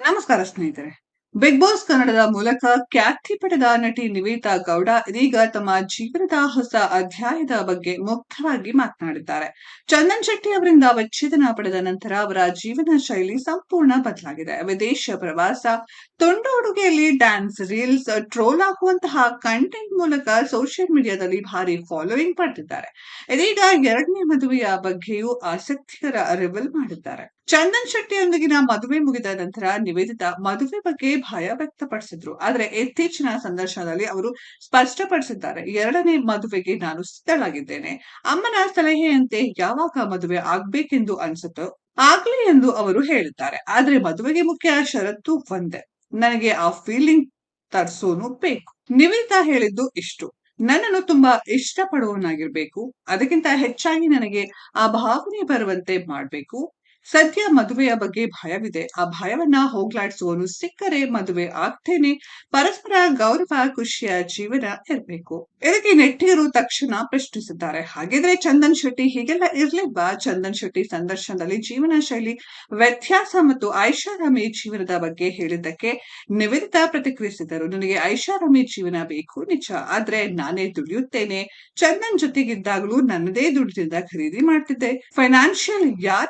ನಮಸ್ಕಾರ ಸ್ನೇಹಿತರೆ. Big boss ಕನ್ನಡದ ಮೂಲಕ ಖ್ಯಾತಿ ಪಡೆದ ನಟಿ ನಿವೇತಾ ಗೌಡ ಇದೀಗ ತಮ್ಮ ಜೀವನದ ಹೊಸ ಅಧ್ಯಾಯದ ಬಗ್ಗೆ ಮುಕ್ತವಾಗಿ ಮಾತನಾಡಿದ್ದಾರೆ. ಚಂದನ್ ಶೆಟ್ಟಿ ಅವರಿಂದ ವಿಚ್ಛೇದನ ಪಡೆದ ನಂತರ ಅವರ ಜೀವನ ಶೈಲಿ ಸಂಪೂರ್ಣ ಬದಲಾಗಿದೆ. ವಿದೇಶ ಪ್ರವಾಸ, ತುಂಡು ಉಡುಗೆಯಲ್ಲಿ ಡ್ಯಾನ್ಸ್ ರೀಲ್ಸ್ ಟ್ರೋಲ್ ಆಗುವಂತಹ ಕಂಟೆಂಟ್ ಮೂಲಕ ಸೋಷಿಯಲ್ ಮೀಡಿಯಾದಲ್ಲಿ ಭಾರಿ ಫಾಲೋಯಿಂಗ್ ಪಡೆದಿದ್ದಾರೆ. ಇದೀಗ ಎರಡನೇ ಮದುವೆಯ ಬಗ್ಗೆಯೂ ಆಸಕ್ತಿಕರ ರಿವಲ್ ಮಾಡಿದ್ದಾರೆ. ಚಂದನ್ ಶೆಟ್ಟಿಯೊಂದಿಗಿನ ಮದುವೆ ಮುಗಿದ ನಂತರ ನಿವೇದಿತ ಮದುವೆ ಬಗ್ಗೆ ಭಯ ವ್ಯಕ್ತಪಡಿಸಿದ್ರು. ಆದ್ರೆ ಇತ್ತೀಚಿನ ಸಂದರ್ಶನದಲ್ಲಿ ಅವರು ಸ್ಪಷ್ಟಪಡಿಸಿದ್ದಾರೆ, ಎರಡನೇ ಮದುವೆಗೆ ನಾನು ಸಿದ್ಧಳಾಗಿದ್ದೇನೆ. ಅಮ್ಮನ ಸಲಹೆಯಂತೆ ಯಾವಾಗ ಮದುವೆ ಆಗ್ಬೇಕೆಂದು ಅನ್ಸುತ್ತೋ ಆಗ್ಲಿ ಎಂದು ಅವರು ಹೇಳಿದ್ದಾರೆ. ಆದ್ರೆ ಮದುವೆಗೆ ಮುಖ್ಯ ಷರತ್ತು ಒಂದೇ. ನನಗೆ ಆ ಫೀಲಿಂಗ್ ತರ್ಸೋನು ಬೇಕು. ನಿವೇದಿತಾ ಹೇಳಿದ್ದು ಇಷ್ಟು. ನನ್ನನ್ನು ತುಂಬಾ ಇಷ್ಟಪಡುವನಾಗಿರ್ಬೇಕು ಅದಕ್ಕಿಂತ ಹೆಚ್ಚಾಗಿ ನನಗೆ ಆ ಭಾವನೆ ಬರುವಂತೆ ಮಾಡ್ಬೇಕು. ಸದ್ಯ ಮದುವೆಯ ಬಗ್ಗೆ ಭಯವಿದೆ. ಆ ಭಯವನ್ನ ಹೋಗ್ಲಾಡಿಸುವನು ಸಿಕ್ಕರೆ ಮದುವೆ ಆಗ್ತೇನೆ. ಪರಸ್ಪರ ಗೌರವ, ಖುಷಿಯ ಜೀವನ ಇರಬೇಕು. ಇದಕ್ಕೆ ನೆಟ್ಟಿಗರು ತಕ್ಷಣ ಪ್ರಶ್ನಿಸಿದ್ದಾರೆ ಹಾಗಿದ್ರೆ ಚಂದನ್ ಶೆಟ್ಟಿ ಹೀಗೆಲ್ಲ ಇರ್ಲಿಲ್ವಾ? ಚಂದನ್ ಶೆಟ್ಟಿ ಸಂದರ್ಶನದಲ್ಲಿ ಜೀವನ ಶೈಲಿ ವ್ಯತ್ಯಾಸ ಮತ್ತು ಐಷಾರಾಮಿ ಜೀವನದ ಬಗ್ಗೆ ಹೇಳಿದ್ದಕ್ಕೆ ನಿವೇದಿತಾ ಪ್ರತಿಕ್ರಿಯಿಸಿದರು. ನನಗೆ ಐಷಾರಾಮಿ ಜೀವನ ಬೇಕು, ನಿಜ. ಆದ್ರೆ ನಾನೇ ದುಡಿಯುತ್ತೇನೆ. ಚಂದನ್ ಜೊತೆಗಿದ್ದಾಗಲೂ ನನ್ನದೇ ದುಡ್ಡಿನಿಂದ ಖರೀದಿ ಮಾಡ್ತಿದ್ದೆ. ಫೈನಾನ್ಷಿಯಲ್ ಯಾರ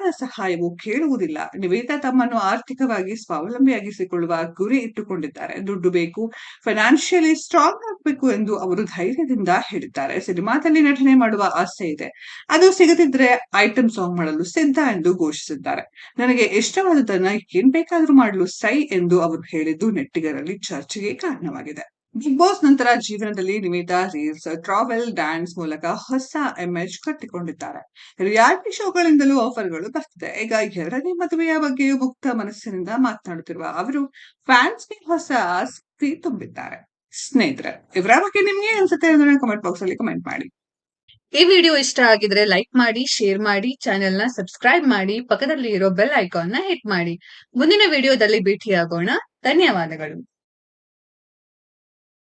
ಸಹಾಯವೂ ಕೇಳುವುದಿಲ್ಲ. ನಿವೇದಿತಾ ತಮ್ಮನ್ನು ಆರ್ಥಿಕವಾಗಿ ಸ್ವಾವಲಂಬಿಯಾಗಿಸಿಕೊಳ್ಳುವ ಗುರಿ ಇಟ್ಟುಕೊಂಡಿದ್ದಾರೆ. ದುಡ್ಡು ಬೇಕು ಫೈನಾನ್ಷಿಯಲಿ ಸ್ಟ್ರಾಂಗ್ ಆಗಬೇಕು ಎಂದು ಅವರು ಧೈರ್ಯದಿಂದ ಹೇಳಿದ್ದಾರೆ. ಸಿನಿಮಾದಲ್ಲಿ ನಟನೆ ಮಾಡುವ ಆಸೆ ಇದೆ. ಅದು ಸಿಗದಿದ್ರೆ ಐಟಮ್ ಸಾಂಗ್ ಮಾಡಲು ಸಿದ್ಧ ಎಂದು ಘೋಷಿಸಿದ್ದಾರೆ. ನನಗೆ ಇಷ್ಟವಾದದನ್ನ ಏನ್ ಬೇಕಾದ್ರೂ ಮಾಡಲು ಸೈ ಎಂದು ಅವರು ಹೇಳಿದ್ದು ನೆಟ್ಟಿಗರಲ್ಲಿ ಚರ್ಚೆಗೆ ಕಾರಣವಾಗಿದೆ. ಬಿಗ್ ಬಾಸ್ ನಂತರ ಜೀವನದಲ್ಲಿ ನಿವೇದಾ ರೀಲ್ಸ್, ಟ್ರಾವೆಲ್, ಡ್ಯಾನ್ಸ್ ಮೂಲಕ ಹೊಸ ಇಮೇಜ್ ಕಟ್ಟಿಕೊಂಡಿದ್ದಾರೆ. ರಿಯಾಲಿಟಿ ಶೋಗಳಿಂದಲೂ ಆಫರ್ಗಳು ಬರ್ತಿದೆ. ಈಗ ಎರಡನೇ ಮದುವೆಯ ಬಗ್ಗೆಯೂ ಮುಕ್ತ ಮನಸ್ಸಿನಿಂದ ಮಾತನಾಡುತ್ತಿರುವ ಅವರು ಫ್ಯಾನ್ಸ್ಗೆ ಹೊಸ ಆಸಕ್ತಿ ತುಂಬಿದ್ದಾರೆ. ಸ್ನೇಹಿತರೆ, ಇವರ ಬಗ್ಗೆ ನಿಮ್ಗೆ ಅನ್ಸುತ್ತೆ ಅಂದ್ರೆ ಕಮೆಂಟ್ ಬಾಕ್ಸ್ ಅಲ್ಲಿ ಕಮೆಂಟ್ ಮಾಡಿ. ಈ ವಿಡಿಯೋ ಇಷ್ಟ ಆಗಿದ್ರೆ ಲೈಕ್ ಮಾಡಿ ಶೇರ್ ಮಾಡಿ ಚಾನೆಲ್ನ ಸಬ್ಸ್ಕ್ರೈಬ್ ಮಾಡಿ ಪಕ್ಕದಲ್ಲಿ ಇರೋ ಬೆಲ್ ಐಕಾನ್ನ ಹಿಟ್ ಮಾಡಿ. ಮುಂದಿನ ವಿಡಿಯೋದಲ್ಲಿ ಭೇಟಿಯಾಗೋಣ. ಧನ್ಯವಾದಗಳು.